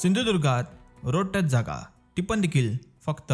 सिंधुदुर्गात road touch जागा. टिपण देखील फक्त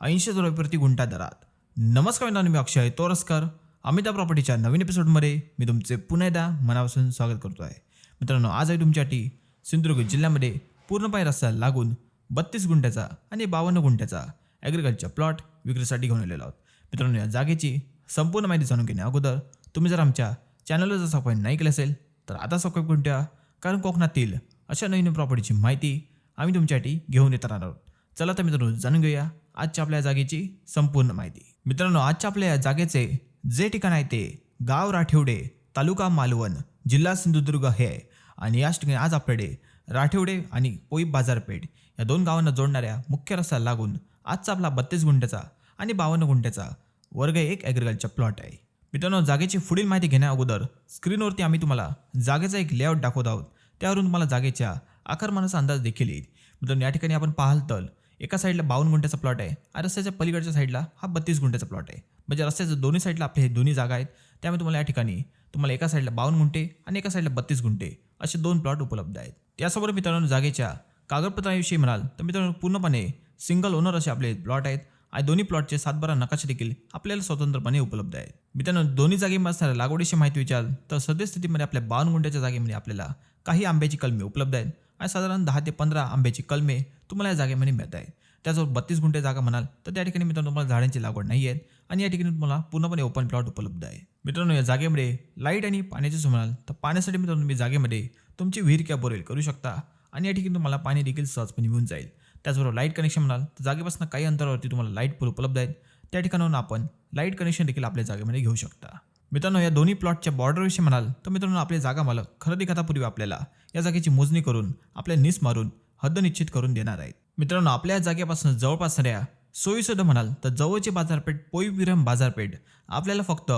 ऐंशी रुपये प्रति गुंठा दरात. नमस्कार मित्रांनो मी अक्षय तोरसकर. अमिता प्रॉपर्टीच्या नवीन एपिसोडमध्ये मी तुमचे पुन्हा एकदा मनापासून स्वागत करतो आहे मित्रांनो आज आहे तुमच्यासाठी सिंधुदुर्ग जिल्ह्यामध्ये पूर्णपणे रस्ता लागून बत्तीस गुंठ्याचा आणि बावन्न गुंठ्याचा ॲग्रिकल्चर प्लॉट विक्रीसाठी घेऊन आलेलो आहोत. मित्रांनो या जागेची संपूर्ण माहिती जाणून घेण्या अगोदर तुम्ही जर आमच्या चॅनलला जर सबस्क्राईब नाही केलं असेल तर आता सबस्क्राईब करून ठेवा. कारण कोकणातील अशा नवीन प्रॉपर्टीची माहिती आम्ही तुमच्यासाठी घेऊन येत राहणार आहोत. चला तर मित्रांनो जाणून घेऊया आजच्या आपल्या जागेची संपूर्ण माहिती. मित्रांनो आजच्या आपल्या या जागेचे जे ठिकाण आहे ते गाव राठेवडे तालुका मालवण जिल्हा सिंधुदुर्ग हे आहे. आणि याच ठिकाणी आज आपल्याकडे राठेवडे आणि पोई बाजारपेठ या दोन गावांना जोडणाऱ्या मुख्य रस्त्याला लागून आजचा आपला बत्तीस गुंठ्याचा आणि बावन्न गुंठ्याचा वर्ग एक ॲग्रिकल्चर प्लॉट आहे. मित्रांनो जागेची पुढील माहिती घेण्या अगोदर स्क्रीनवरती आम्ही तुम्हाला जागेचा एक लेआउट दाखवत आहोत. त्यावरून तुम्हाला जागेच्या आकारमानाचा अंदाज देखील येईल. मित्रांनो या ठिकाणी आपण पाहाल तर एका साईडला बावन्न गुंठ्याचा प्लॉट आहे आणि रस्त्याच्या पलीकडच्या साईडला हा बत्तीस गुंठ्याचा प्लॉट आहे. म्हणजे रस्त्याच्या दोन्ही साईडला आपले हे दोन्ही जागा आहेत. त्यामुळे तुम्हाला या ठिकाणी तुम्हाला एका साईडला बावन्न गुंठे आणि एका साईडला बत्तीस गुंठे असे दोन प्लॉट उपलब्ध आहेत. त्यासोबत मित्रांनो जागेच्या कागदपत्रांविषयी म्हणाल तर मित्रांनो पूर्णपणे सिंगल ओनर असे आपले प्लॉट आहेत. आणि दोन्ही प्लॉटचे सातबारा नकाशे देखील आपल्याला स्वतंत्रपणे उपलब्ध आहेत. मित्रांनो दोन्ही जागेमध्ये असणाऱ्या लागवडीची माहिती विचार तर सद्यस्थितीमध्ये आपल्या बावन्न गुंट्याच्या जागेमध्ये आपल्याला काही आंब्याची कलमे उपलब्ध आहेत आणि साधारण दहा ते पंधरा आंब्याची कलमे तुम्हाला या जागेमध्ये मिळत आहेत. त्याचबरोबर बत्तीस गुंठे जागा म्हणाल तर त्या ठिकाणी मित्रांनो तुम्हाला झाडांची लागवड नाही आहेत आणि या ठिकाणी तुम्हाला पूर्णपणे ओपन प्लॉट उपलब्ध आहे. मित्रांनो या जागेमध्ये लाइट आणि पाण्याची म्हणाल तर पाण्यासाठी मित्रांनो तुम्ही जागेमध्ये तुमची विहीर किंवा बोरेल करू शकता आणि या ठिकाणी तुम्हाला पाणी देखील सहजपणे मिळून जाईल. त्याचबरोबर लाइट कनेक्शन म्हणाल तर जागेपासून काही अंतरावरती तुम्हाला लाइट पूल उपलब्ध आहेत. त्या ठिकाणाहून आपण लाइट कनेक्शन देखील आपल्या जागेमध्ये घेऊ शकता. मित्रांनो या दोन्ही प्लॉटच्या बॉर्डरविषयी म्हणाल तर मित्रांनो आपले जागा मालक खरेदी खतापूर्वी आपल्याला या जागेची मोजणी करून आपल्या निस मारून हद्द निश्चित करून देणार आहेत. मित्रांनो आपल्या जागेपासून जवळपासणाऱ्या सोयीसुद्धा म्हणाल तर जवळची बाजारपेठ पोईविरम बाजारपेठ आपल्याला फक्त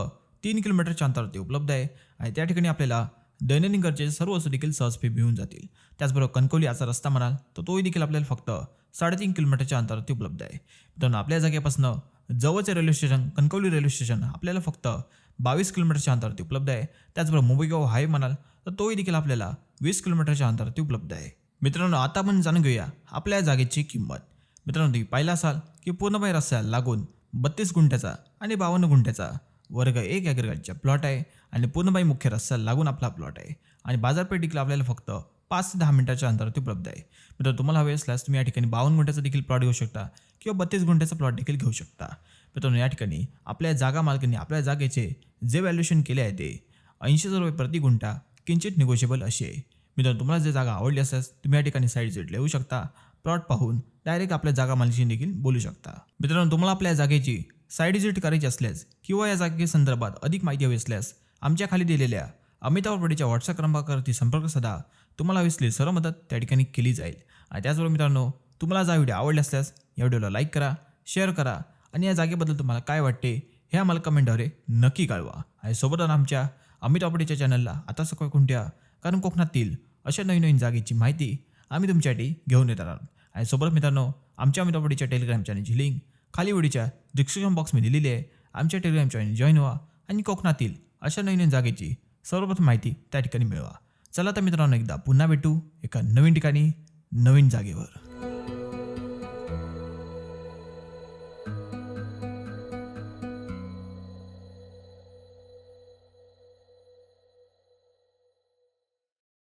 तीन किलोमीटरच्या अंतरावरती उपलब्ध आहे आणि त्या ठिकाणी आपल्याला दैनंदिन गरजेचे सर्व वस्तू देखील सहजपणे मिळून जातील. त्याचबरोबर कणकवली याचा रस्ता म्हणाल तर तोही देखील आपल्याला फक्त साडेतीन किलोमीटरच्या अंतरावरती उपलब्ध आहे. मित्रांनो आपल्या जागेपासून जवळचे railway station Kankavli railway station आपल्याला फक्त बावीस किलोमीटरच्या अंतरावरती उपलब्ध आहे. त्याचबरोबर मुंबईगाव हायवे म्हणाल तर तोही देखील आपल्याला वीस किलोमीटरच्या अंतरावरती उपलब्ध आहे. मित्रांनो आता आपण जाणून घेऊया आपल्या जागेची किंमत. मित्रांनो तुम्ही पाहिला असाल की पूर्णपणे रस्त्याला लागून बत्तीस गुंठ्याचा आणि बावन्न गुंठ्याचा वर्ग एक ॲग्रिकल्चर प्लॉट आहे आणि पूर्णबाई मुख्य रस्त्याला लागून आपला प्लॉट आहे. आणि बाजारपेठ देखील आपल्याला फक्त पाच ते दहा मिनिटाच्या अंतरात उपलब्ध आहे. मित्र तुम्हाला हवे असल्यास तुम्ही या ठिकाणी बावन्न गुंठ्याचा देखील प्लॉट घेऊ शकता किंवा बत्तीस गुंठ्याचा प्लॉट देखील घेऊ शकता. मित्रांनो या ठिकाणी आपल्या जागा मालकांनी आपल्या जागेचे जे व्हॅल्युएशन केले आहे ते ऐंशी हजार रुपये प्रति गुंठा किंचित निगोशिएबल अशी आहे. मित्रांनो तुम्हाला जे जागा आवडली असल्यास तुम्ही या ठिकाणी साईड सीट लिहू शकता प्लॉट पाहून डायरेक्ट आपल्या जागा मालकीशी देखील बोलू शकता. मित्रांनो तुम्हाला आपल्या जागेची साईड विजिट करायची असल्यास किंवा या जागेसंदर्भात अधिक माहिती हवी असल्यास आमच्या खाली दिलेल्या अमिताभ बडेच्या व्हॉट्सअप क्रमांकावरती संपर्क साधा. तुम्हाला विसली सर्व मदत त्या ठिकाणी केली जाईल. आणि त्याचबरोबर मित्रांनो तुम्हाला जा व्हिडिओ आवडला असल्यास या व्हिडिओला लाईक करा शेअर करा आणि या जागेबद्दल तुम्हाला काय वाटते हे आम्हाला कमेंटद्वारे नक्की कळवा. आणि सोबतच आमच्या अमित ऑपडीच्या चॅनलला आता सकाळ कोणत्या कारण कोकणातील अशा नवीन नवीन जागेची माहिती आम्ही तुमच्यासाठी घेऊन येत आहोत आणि सोबत मित्रांनो आमच्या अमित ऑपडीच्या टेलिग्राम चॅनलची लिंक खाली व्हिडिओच्या डिस्क्रिप्शन बॉक्समध्ये दिलेली आहे. आमच्या टेलिग्राम चॅनल जॉईन व्हा आणि कोकणातील अशा नवीन नवीन जागेची सर्वप्रथम माहिती त्या ठिकाणी मिळवा. चला तर मित्रांनो एकदा पुन्हा भेटू एका नवीन ठिकाणी नवीन जागेवर.